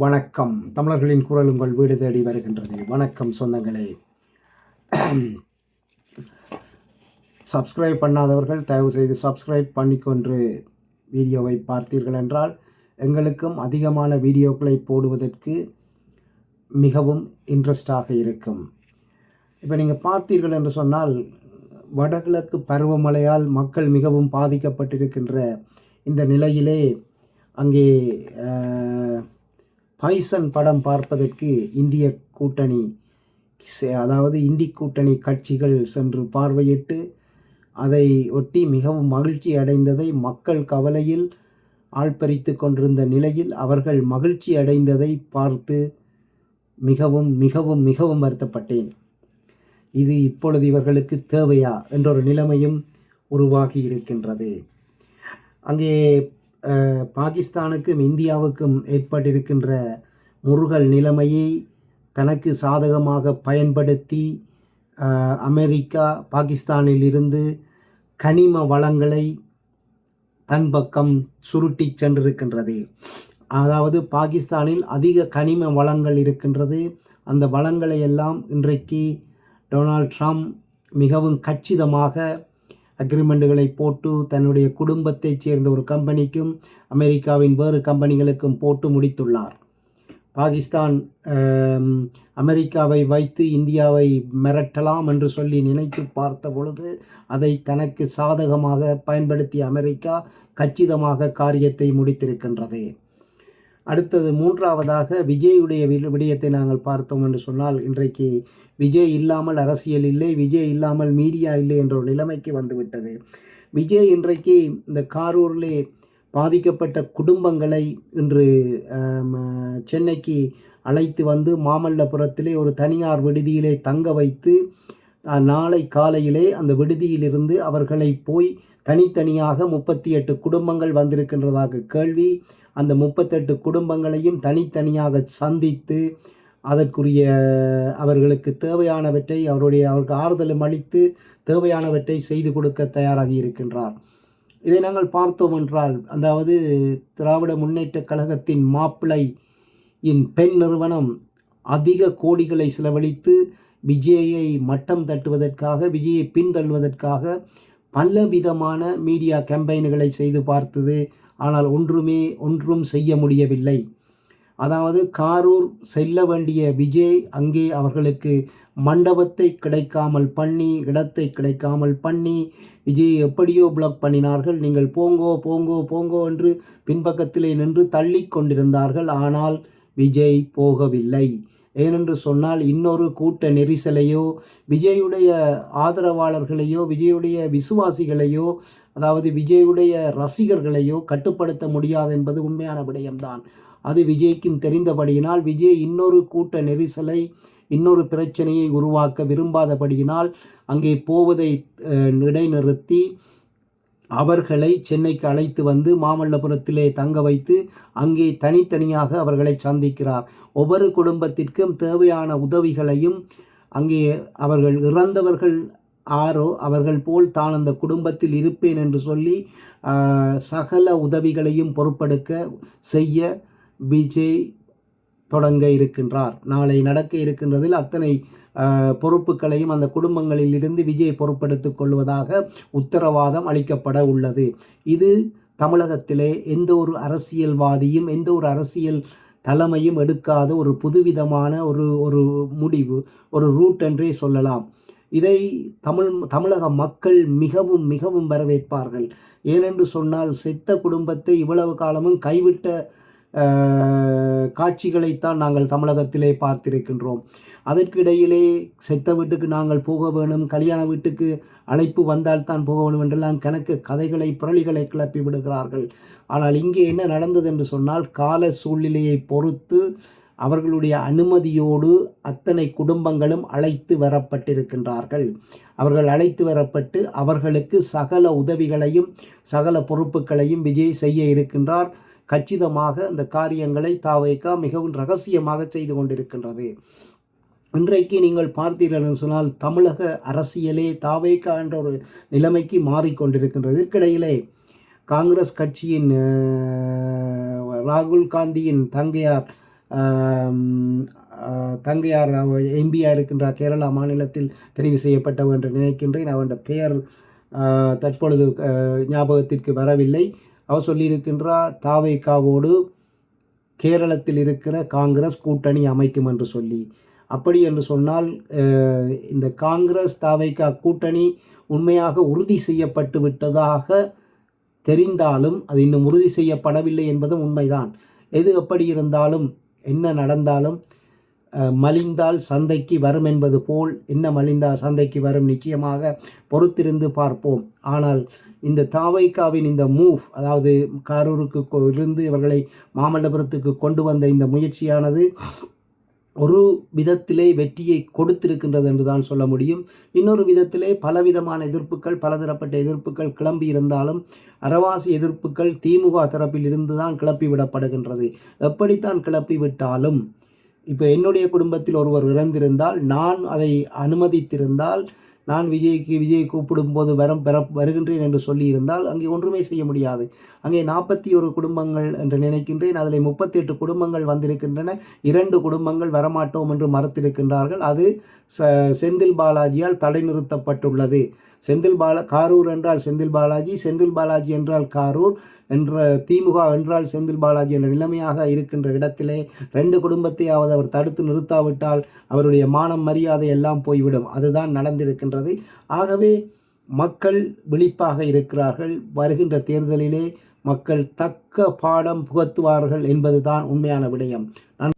வணக்கம். தமிழர்களின் குரல் உங்கள் வீடு தேடி வருகின்றது. வணக்கம் சொந்தங்களே. சப்ஸ்கிரைப் பண்ணாதவர்கள் தயவு செய்து சப்ஸ்கிரைப் பண்ணிக்கொண்டு வீடியோவை பார்த்தீர்கள் என்றால் எங்களுக்கும் அதிகமான வீடியோக்களை போடுவதற்கு மிகவும் இன்ட்ரெஸ்டாக இருக்கும். இப்போ நீங்கள் பார்த்தீர்கள் என்று சொன்னால் வடகிழக்கு பருவமழையால் மக்கள் மிகவும் பாதிக்கப்பட்டிருக்கின்ற இந்த நிலையிலே அங்கே அஹ், பைசன் படம் பார்ப்பதற்கு இந்திய கூட்டணி அதாவது இந்தி கூட்டணி கட்சிகள் சென்று பார்வையிட்டு அதை ஒட்டி மிகவும் மகிழ்ச்சி அடைந்ததை மக்கள் கவலையில் ஆள்பறித்து கொண்டிருந்த நிலையில் அவர்கள் மகிழ்ச்சி அடைந்ததை பார்த்து மிகவும் மிகவும் மிகவும் வருத்தப்பட்டேன். இது இப்பொழுது இவர்களுக்கு தேவையா என்றொரு நிலைமையும் உருவாகி இருக்கின்றது. அங்கே பாகிஸ்தானுக்கும் இந்தியாவுக்கும் ஏற்பட்டிருக்கின்ற முருகல் நிலைமையை தனக்கு சாதகமாக பயன்படுத்தி அமெரிக்கா பாகிஸ்தானில் இருந்து கனிம வளங்களை தன் பக்கம் சுருட்டி சென்றிருக்கின்றது. அதாவது பாகிஸ்தானில் அதிக கனிம வளங்கள் இருக்கின்றது. அந்த வளங்களை எல்லாம் இன்றைக்கு டொனால்ட் ட்ரம்ப் மிகவும் கச்சிதமாக அக்ரிமெண்ட்டுகளை போட்டு தன்னுடைய குடும்பத்தைச் சேர்ந்த ஒரு கம்பெனிக்கும் அமெரிக்காவின் வேறு கம்பெனிகளுக்கும் போட்டு முடித்துள்ளார். பாகிஸ்தான் அமெரிக்காவை வைத்து இந்தியாவை மிரட்டலாம் என்று சொல்லி நினைத்து பார்த்த பொழுது அதை தனக்கு சாதகமாக பயன்படுத்திய அமெரிக்கா கச்சிதமாக காரியத்தை முடித்திருக்கின்றது. அடுத்தது மூன்றாவதாக விஜயுடைய வி- விடயத்தை நாங்கள் பார்த்தோம் என்று சொன்னால் இன்றைக்கு விஜய் இல்லாமல் அரசியல் இல்லை விஜய் இல்லாமல் மீடியா இல்லை என்ற ஒரு நிலைமைக்கு வந்துவிட்டது. விஜய் இன்றைக்கு இந்த காரூரிலே பாதிக்கப்பட்ட குடும்பங்களை இன்று சென்னைக்கு அழைத்து வந்து மாமல்லபுரத்திலே ஒரு தனியார் விடுதியிலே தங்க வைத்து நாளை காலையிலே அந்த விடுதியிலிருந்து அவர்களை போய் தனித்தனியாக முப்பத்தி எட்டு குடும்பங்கள் வந்திருக்கின்றதாக கேள்வி. அந்த முப்பத்தெட்டு குடும்பங்களையும் தனித்தனியாக சந்தித்து அதற்குரிய அவர்களுக்கு தேவையானவற்றை அவருடைய அவருக்கு ஆறுதலும் அளித்து தேவையானவற்றை செய்து கொடுக்க தயாராகி இருக்கின்றார். இதை நாங்கள் பார்த்தோம் என்றால் அதாவது திராவிட முன்னேற்ற கழகத்தின் மாப்பிளை இன் பெண் நிறுவனம் அதிக கோடிகளை செலவழித்து விஜயை மட்டம் தட்டுவதற்காக விஜயை பின்தள்ளுவதற்காக பலவிதமான மீடியா கேம்பெயின்களை செய்து பார்த்தது. ஆனால் ஒன்றுமே ஒன்றும் செய்ய முடியவில்லை. அதாவது காரூர் செல்ல வேண்டிய விஜய் அங்கே அவர்களுக்கு மண்டபத்தை கிடைக்காமல் பண்ணி இடத்தை கிடைக்காமல் பண்ணி விஜய் எப்படியோ பிளாக் பண்ணினார்கள். நீங்கள் போங்கோ போங்கோ போங்கோ என்று பின்பக்கத்திலே நின்று தள்ளி கொண்டிருந்தார்கள். ஆனால் விஜய் போகவில்லை. ஏனென்று சொன்னால் இன்னொரு கூட்ட நெரிசலையோ விஜயுடைய ஆதரவாளர்களையோ விஜயுடைய விசுவாசிகளையோ அதாவது விஜயுடைய ரசிகர்களையோ கட்டுப்படுத்த முடியாது என்பது உண்மையான விடயம்தான். அது விஜய்க்கும் தெரிந்தபடியினால் விஜய் இன்னொரு கூட்ட நெரிசலை இன்னொரு பிரச்சனையை உருவாக்க விரும்பாதபடியினால் அங்கே போவதை இடைநிறுத்தி அவர்களை சென்னைக்கு அழைத்து வந்து மாமல்லபுரத்திலே தங்க வைத்து அங்கே தனித்தனியாக அவர்களை சந்திக்கிறார். ஒவ்வொரு குடும்பத்திற்கும் தேவையான உதவிகளையும் அங்கே அவர்கள் இறந்தவர்கள் ஆரோ அவர்கள் போல் தான் அந்த குடும்பத்தில் இருப்பேன் என்று சொல்லி சகல உதவிகளையும் பொறுப்பெடுக்க செய்ய விஜய் தொடங்க இருக்கின்றார். நாளை நடக்க இருக்கின்றதில் அத்தனை பொறுப்புகளையும் அந்த குடும்பங்களில் இருந்து விஜய் பொறுப்பெடுத்துக் கொள்வதாக உத்தரவாதம் அளிக்கப்பட உள்ளது. இது தமிழகத்திலே எந்த ஒரு அரசியல்வாதியும் எந்த ஒரு அரசியல் தலைமையும் எடுக்காத ஒரு புதுவிதமான ஒரு ஒரு முடிவு ஒரு ரூட் என்றே சொல்லலாம். இதை தமிழ் தமிழக மக்கள் மிகவும் மிகவும் வரவேற்பார்கள். ஏனென்று சொன்னால் செத்த குடும்பத்தை இவ்வளவு காலமும் கைவிட்ட காட்சிகளைத்தான் நாங்கள் தமிழகத்திலே பார்த்திருக்கின்றோம். அதற்கிடையிலே செத்த வீட்டுக்கு நாங்கள் போக வேணும் கல்யாண வீட்டுக்கு அழைப்பு வந்தால்தான் போக வேணும் என்றெல்லாம் கணக்கு கதைகளை புரளிகளை கிளப்பி விடுகிறார்கள். ஆனால் இங்கே என்ன நடந்தது என்று சொன்னால் கால சூழ்நிலையை பொறுத்து அவர்களுடைய அனுமதியோடு அத்தனை குடும்பங்களும் அழைத்து வரப்பட்டிருக்கின்றார்கள். அவர்கள் அழைத்து வரப்பட்டு அவர்களுக்கு சகல உதவிகளையும் சகல பொறுப்புகளையும் விஜய் செய்ய இருக்கின்றார். கச்சிதமாக அந்த காரியங்களை தாவைக்கா மிகவும் ரகசியமாக செய்து கொண்டிருக்கின்றது. இன்றைக்கு நீங்கள் பார்த்தீர்கள் என்று சொன்னால் தமிழக அரசியலே தாவேக்கா என்ற ஒரு நிலைமைக்கு மாறிக்கொண்டிருக்கின்றது இதற்கிடையிலே காங்கிரஸ் கட்சியின் ராகுல் காந்தியின் தங்கையார் தங்கையார் எம்பியாக இருக்கின்றார். கேரளா மாநிலத்தில் தெரிவு செய்யப்பட்டவர் என்று நினைக்கின்றேன். அவருடைய பெயர் தற்பொழுது ஞாபகத்திற்கு வரவில்லை. அவர் சொல்லியிருக்கின்றார் தாவைக்காவோடு கேரளத்தில் இருக்கிற காங்கிரஸ் கூட்டணி அமைக்கும் என்று சொல்லி. அப்படி என்று சொன்னால் இந்த காங்கிரஸ் தாவைக்கா கூட்டணி உண்மையாக உறுதி செய்யப்பட்டு விட்டதாக தெரிந்தாலும் அது இன்னும் உறுதி செய்யப்படவில்லை என்பதும் உண்மைதான். எது எப்படி இருந்தாலும் என்ன நடந்தாலும் மலிந்தால் சந்தைக்கு வரும் என்பது போல் என்ன மலிந்தால் சந்தைக்கு வரும் நிச்சயமாக பொறுத்திருந்து பார்ப்போம். ஆனால் இந்த தாவைக்காவின் இந்த மூவ் அதாவது கரூருக்கு கொ- இருந்து இவர்களை மாமல்லபுரத்துக்கு கொண்டு வந்த இந்த முயற்சியானது ஒரு விதத்திலே வெற்றியை கொடுத்திருக்கின்றது என்று தான் சொல்ல முடியும். இன்னொரு விதத்திலே பலவிதமான எதிர்ப்புகள் பலதரப்பட்ட எதிர்ப்புகள் கிளம்பி இருந்தாலும் அரவாசி எதிர்ப்புகள் திமுக தரப்பில் இருந்து தான் கிளப்பி விடப்படுகின்றது. எப்படித்தான் கிளப்பி விட்டாலும் இப்போ என்னுடைய குடும்பத்தில் ஒருவர் இறந்திருந்தால் நான் அதை அனுமதித்திருந்தால் நான் விஜய்க்கு விஜய் கூப்பிடும்போது வரம் பெற வருகின்றேன் என்று சொல்லியிருந்தால் அங்கே ஒன்றுமே செய்ய முடியாது. அங்கே நாற்பத்தி ஒரு குடும்பங்கள் என்று நினைக்கின்றேன். அதில் முப்பத்தி எட்டு குடும்பங்கள் வந்திருக்கின்றன. இரண்டு குடும்பங்கள் வரமாட்டோம் என்று மறுத்திருக்கின்றார்கள். அது செந்தில் பாலாஜியால் தடை நிறுத்தப்பட்டுள்ளது. செந்தில் பாலா காரூர் என்றால் செந்தில் பாலாஜி செந்தில் பாலாஜி என்றால் காரூர் என்ற திமுக என்றால் செந்தில் பாலாஜி என்ற நிலைமையாக இருக்கின்ற இடத்திலே ரெண்டு குடும்பத்தையாவது அவர் தடுத்து நிறுத்தாவிட்டால் அவருடைய மானம் மரியாதை எல்லாம் போய்விடும். அதுதான் நடந்திருக்கின்றது. ஆகவே மக்கள் விழிப்பாக இருக்கிறார்கள். வருகின்ற தேர்தலிலே மக்கள் தக்க பாடம் புகத்துவார்கள் என்பதுதான் உண்மையான விடயம். நான்